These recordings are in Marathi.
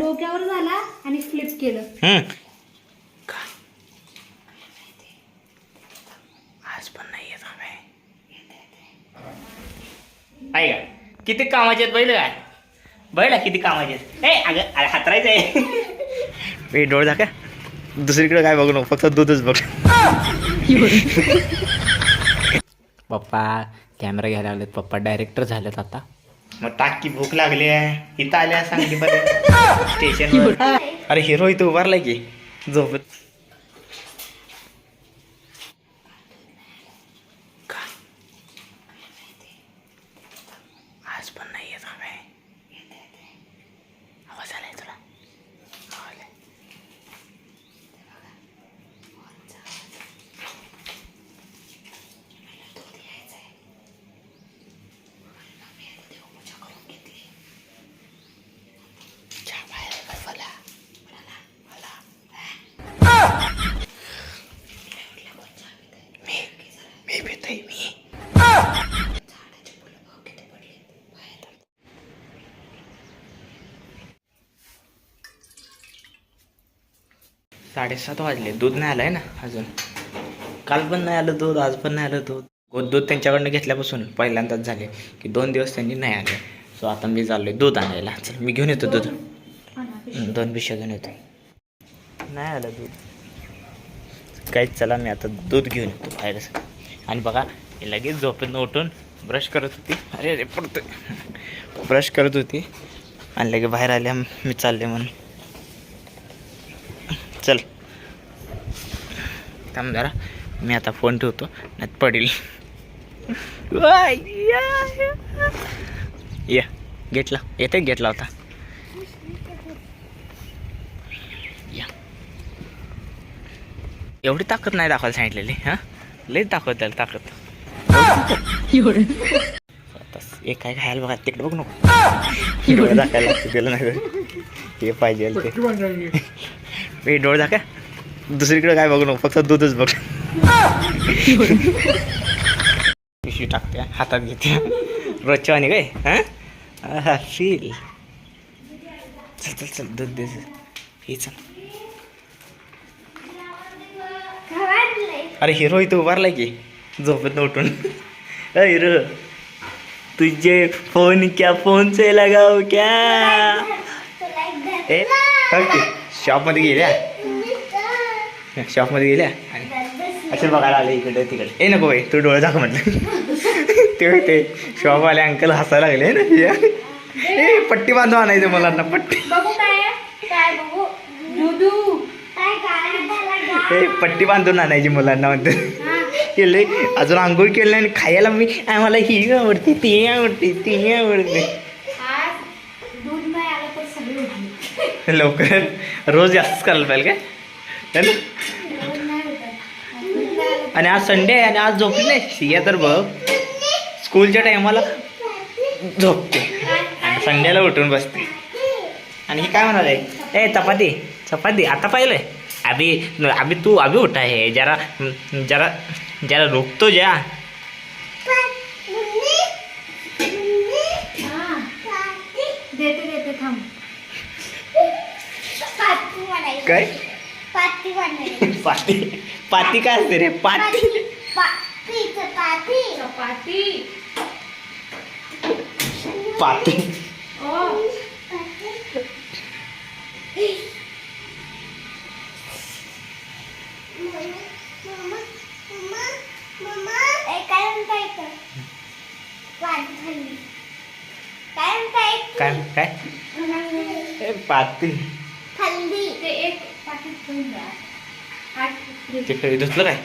डोक्यावर झाला आणि फ्लिप केलं? आज पण नाही आहे का? किती कामाचे आहेत बैल काय? बैल किती कामाचे आहेत? ए अगं अरे हातरायचं आहे मी डोळ दाखा दुसरीकडे काय बघू नको फक्त दूधच बघ. पप्पा कॅमेरा घ्यायला लागलेत पप्पा डायरेक्टर झालेत आता. मग टाकी भूक लागली आहे. इथं आल्या सांगली बरं. स्टेशनवर. अरे हिरो इथं उभारलाय की. झोपत. का? आज पण नाही येत हवे आवाज आलाय तुला आवाज आलाय. चहा बाहेर आहे बर्फाला. मी मी पितोय मी साडेसात वाजले. दूध नाही आलंय ना अजून. काल पण नाही आलं दूध आज पण नाही आलं दूध. गोद दूध त्यांच्याकडनं घेतल्यापासून पहिल्यांदाच झाले की दोन दिवस त्यांनी नाही आले. सो आता मी चाललोय दूध आणायला. चल मी घेऊन येतो दूध. दोन पिशव्या घेऊन येतो. नाही आलं दूध. काहीच चला मी आता दूध घेऊन येतो बाहेर. आणि बघा लगेच झोपेतनं उठून ब्रश करत होती. अरे अरे पडतोय ब्रश करत होती. आणि लगे बाहेर आल्या मी चालले म्हणून. चल. थांब जरा. मी आता फोन ठेवतो नाही पडेल. या, गेटला येते गेटला होता? या. एवढी ताकद नाही दाखवायला सांगितलेली हां? लई दाखवत त्याला ताकद. एक काय खायला बघा तिकडे बघ नको. डोळे दाखायला लागते त्याला नाही. हे पाहिजे ते. मी डोळे दाखा दुसरीकडे काय बघू नको फक्त दूधच बघ. पिशवी टाकते हातात घेते. रोजच्या आणि काय? हां? हा फील चल चल चल दूध दे हे चल. अरे हिरो इथं उभारलाय की झोपेत उठून. हिरो. तुझे फोन क्या फोन से लगाओ क्या? ए ओके शॉपमध्ये गेल्या? शॉपमध्ये गेल्या? आणि असे बघायला आले इकडे तिकडे. ए नको बाई तू डोळे दाखव म्हटलं. ते ते शॉपवाले अंकल हसायला लागले ना. ए पट्टी बांधून आणायचं मला ना पट्टी. बघू काय काय बघू. दुधू काय काय ए पट्टी बांधून आणायची मुलांना म्हणते. केले अजून आंघोळ केलं आणि खायला मी आम्हाला ही आवडते ती आवडते ती आवडते आज दूध नाही आलं तर सगळे उठले लवकर रोज जास्तच करायला पाहिजे काय? है ना? आणि आज संडे आहे आणि आज झोपली नाही? सिया तर बघ. स्कूलच्या टायमाला झोपते. आणि संडेला उठून बसते. आणि हे काय म्हणाले? ए चपाती चपाती आता पहिलं आहे अभी अभि तू अभी उठा है जरा जरा जरा रोखतो तो जा. देते देते थांब. काय? पाती पाती काय असते रे? पाती चपाती पाती ओ काय काय ए, पाती ते एक पाकिट आठ धुतलं काय?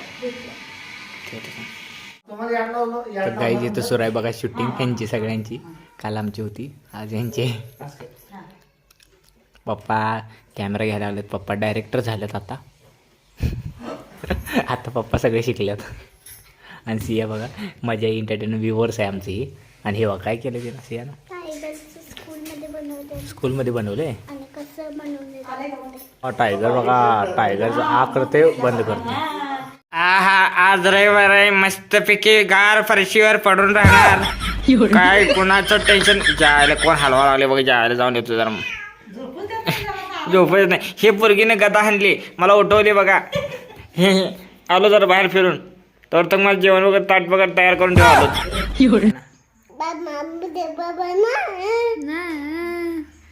तर गाईज इथं सुरू आहे बघा शूटिंग त्यांची सगळ्यांची. काल आमची होती. आज यांची. पप्पा कॅमेरा घ्यायला लागलेत पप्पा डायरेक्टर झालेत आता. आता पप्पा सगळे शिकलेत आणि सिया बघा मजा एंटरटेनमेंट व्ह्युअर्स आहे आमची. ही आणि हे बघा काय केलं तिनं सियानं? स्कूलमध्ये बनवले स्कूलमध्ये बनवले आणि कसं बनवले टायगर बघा टायगरचं आ करते बंद करते. आहा आज रविवार आहे. मस्तपैकी गार फरशीवर पडून राहणार. काय कुणाचं टेन्शन जायला कोण हलवा लागले बघ जायला जाऊन येतो जरा. झोपत नाही. हे पोरगीने गदा हाणली. मला उठवले बघा. हे हे. आलो जरा बाहेर फिरून. तर तर मला जेवण वगैरे ताट वगैरे तयार करून ठेवा आलो.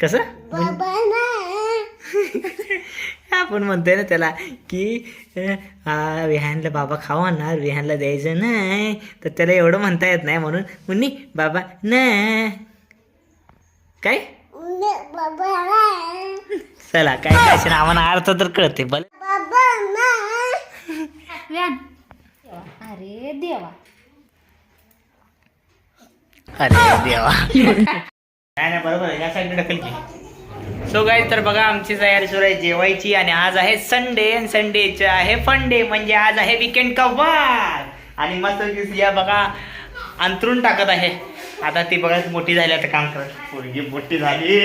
कसं? बाबा ना. आपण म्हणतोय ना त्याला की हा, विहानला बाबा खाऊ आणणार विहानला द्यायचं नाही. तर त्याला एवढं म्हणता येत नाही म्हणून मुन्नी बाबा नाही. काय? ना चला काय काय आम्हाला अर्थ तर कळते बल ना अरे देवा. अरे देवा. काय नाही बरोबर आहे. या साईडने ढकल की. सो गाईज तर बघा आमची तयारी सुरू आहे जेवायची आणि आज आहे संडे आणि संडेचे आहे फंडे म्हणजे आज आहे विकेंड का आणि मस्त या बघा अंतरून टाकत आहे. आता ती बघा मोठी झाली आता काम करत पोरगी मोठी झाली.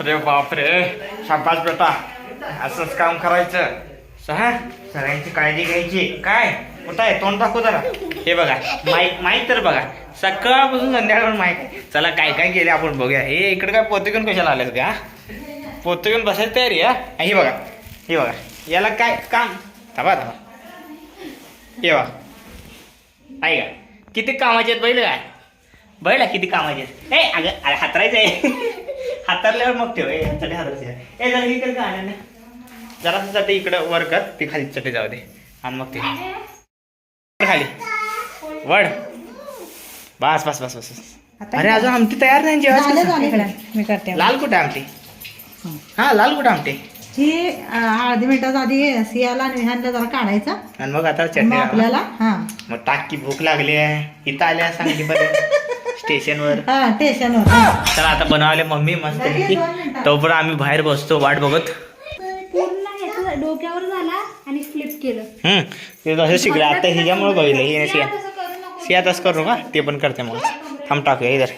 अरे बापरे. शाबास बेटा. असंच काम करायचं. सहा सगळ्यांची काळजी घ्यायची. काय? कुठं आहे? तोंड दाखव जरा. हे बघा माहीत माहीत तर बघा. सकाळपासून संध्याकाळ माहीत चला काय काय केले आपण बघूया. हे इकडे काय पोते घेऊन कशाला आलेत का? पोते घेऊन बसायची तयारी हा? हे बघा. हे बघा. याला काय काम? थांबा थांबा. हे बघा. आहे का? किती कामाचे आहेत बैल काय? बैल किती कामाचे आहेत? ए अगं अरे हातरायचं आहे. हातरल्यावर मग ठेव. ए चटे हातरायचे ए जरा इकडे का जरा चटे इकडं वर कर. ती खाली चटे जाऊ दे. आणि मग ते. खाली. वड. बस बस बस बस. अरे अजून आमटी तयार नाही मी करते. लाल कुठे आमटी? हा लाल कुठे आमटी? ही अं, हळदी मिनिटाचा आधी सियाला आणि विहानला जरा काढायचा. आणि मग आता मग चटणी आपल्याला हा. मग टाकी भूक लागली आहे. इथं आल्या सांगली बरं स्टेशनवर. हा स्टेशनवर. तर आता बनवले मम्मी मस्त तोपर्यंत आम्ही बाहेर बसतो वाट बघत. पूर्ण ह्याचं डोक्यावर झाला आणि फ्लिप केलं. हम्म ते तसं शिकले आता हिच्यामुळे बघितलं हे सिया तसं करू नको. सिया तसं करू का ते पण करते मग. थांब टाकूया इधर.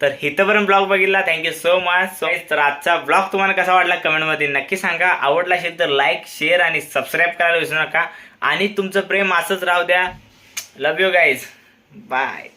तर इथंपर्यंत ब्लॉग बघितला. Thank you so much so तर आजचा ब्लॉग तुम्हाला कसा वाटला कमेंटमध्ये नक्की सांगा. आवडला असेल तर लाईक शेअर आणि सबस्क्राईब करायला विसरू नका. आणि तुमचं प्रेम असंच राहू द्या. लव यू गाईज बाय